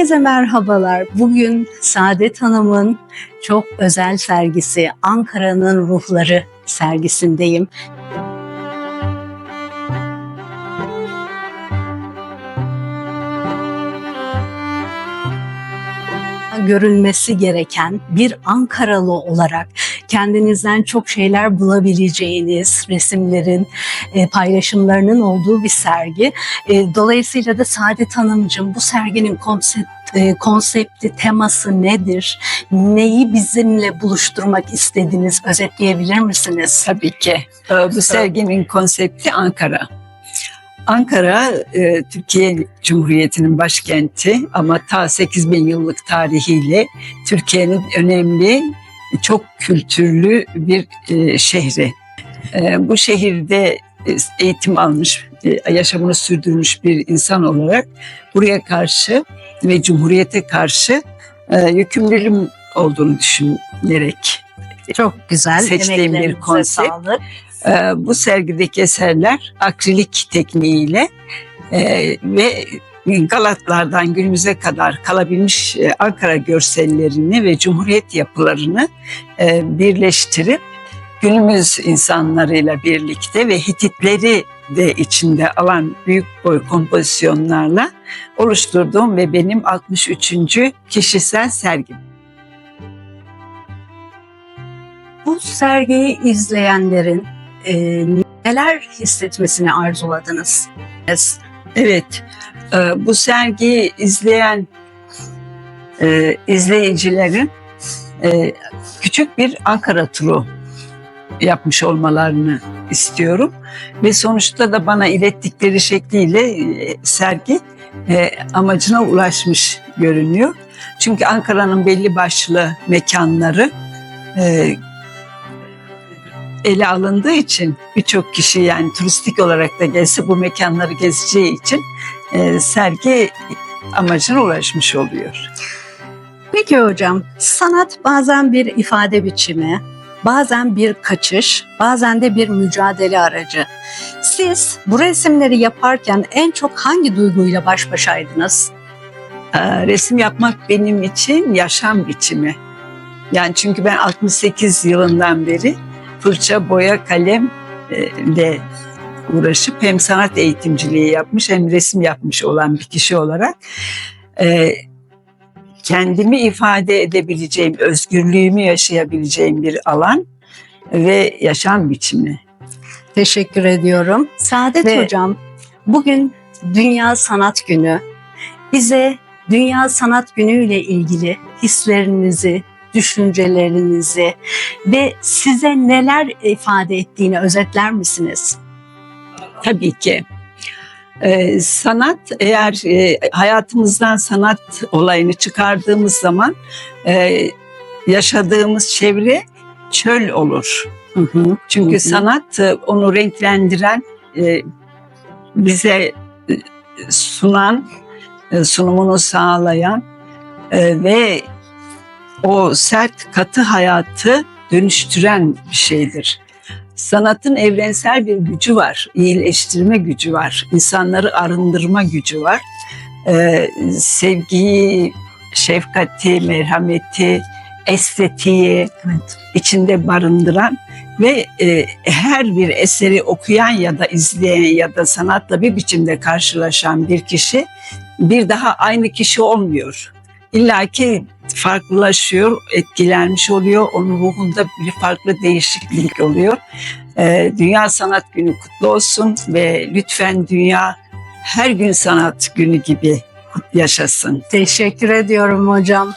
Herkese merhabalar. Bugün Saadet Hanım'ın çok özel sergisi Ankara'nın Ruhları sergisindeyim. görülmesi gereken bir Ankaralı olarak kendinizden çok şeyler bulabileceğiniz resimlerin, e, paylaşımlarının olduğu bir sergi. E, Dolayısıyla da Saadet Hanımcığım bu serginin konsept, e, konsepti, teması nedir? Neyi bizimle buluşturmak istediniz? Özetleyebilir misiniz? Tabii ki. Ee, Bu serginin konsepti Ankara. Ankara, e, Türkiye Cumhuriyeti'nin başkenti ama ta 8000 yıllık tarihiyle Türkiye'nin önemli, çok kültürlü bir e, şehri. E, Bu şehirde e, eğitim almış, e, yaşamını sürdürmüş bir insan olarak buraya karşı ve Cumhuriyete karşı e, yükümlülüğüm olduğunu düşünerek Çok güzel. Seçtiğim bir konsept. Ee, bu sergideki eserler akrilik tekniğiyle e, ve Galatlardan günümüze kadar kalabilmiş e, Ankara görsellerini ve Cumhuriyet yapılarını e, birleştirip günümüz insanlarıyla birlikte ve Hititleri de içinde alan büyük boy kompozisyonlarla oluşturduğum ve benim 63. kişisel sergim. Bu sergiyi izleyenlerin e, neler hissetmesini arzuladınız? Evet, e, bu sergiyi izleyen e, izleyicilerin e, küçük bir Ankara turu yapmış olmalarını istiyorum. Ve sonuçta da bana ilettikleri şekliyle e, sergi amacına ulaşmış görünüyor. Çünkü Ankara'nın belli başlı mekanları ele alındığı için birçok kişi yani turistik olarak da gelse bu mekanları gezeceği için e, sergi amacına ulaşmış oluyor. Peki hocam, sanat bazen bir ifade biçimi, bazen bir kaçış, bazen de bir mücadele aracı. Siz bu resimleri yaparken en çok hangi duyguyla baş başaydınız? Ee, resim yapmak benim için yaşam biçimi. Yani çünkü ben 68 yılından beri fırça, boya, kalem e, ile uğraşıp hem sanat eğitimciliği yapmış hem resim yapmış olan bir kişi olarak e, kendimi ifade edebileceğim, özgürlüğümü yaşayabileceğim bir alan ve yaşam biçimi. Teşekkür ediyorum. Saadet Ve- hocam, bugün Dünya Sanat Günü. Bize Dünya Sanat Günü ile ilgili hislerinizi, düşüncelerinizi ve size neler ifade ettiğini özetler misiniz? Tabii ki. Ee, sanat eğer e, hayatımızdan sanat olayını çıkardığımız zaman e, yaşadığımız çevre çöl olur. Çünkü Hı hı. sanat e, onu renklendiren, e, bize e, sunan, e, sunumunu sağlayan e, ve o sert katı hayatı dönüştüren bir şeydir. Sanatın evrensel bir gücü var, iyileştirme gücü var, insanları arındırma gücü var. Ee, sevgiyi, şefkati, merhameti, estetiği Evet. içinde barındıran ve e, her bir eseri okuyan ya da izleyen ya da sanatla bir biçimde karşılaşan bir kişi bir daha aynı kişi olmuyor. İlla ki farklılaşıyor, etkilenmiş oluyor. Onun ruhunda bir farklı değişiklik oluyor. Ee, Dünya Sanat Günü kutlu olsun ve lütfen dünya her gün sanat günü gibi yaşasın. Teşekkür ediyorum hocam.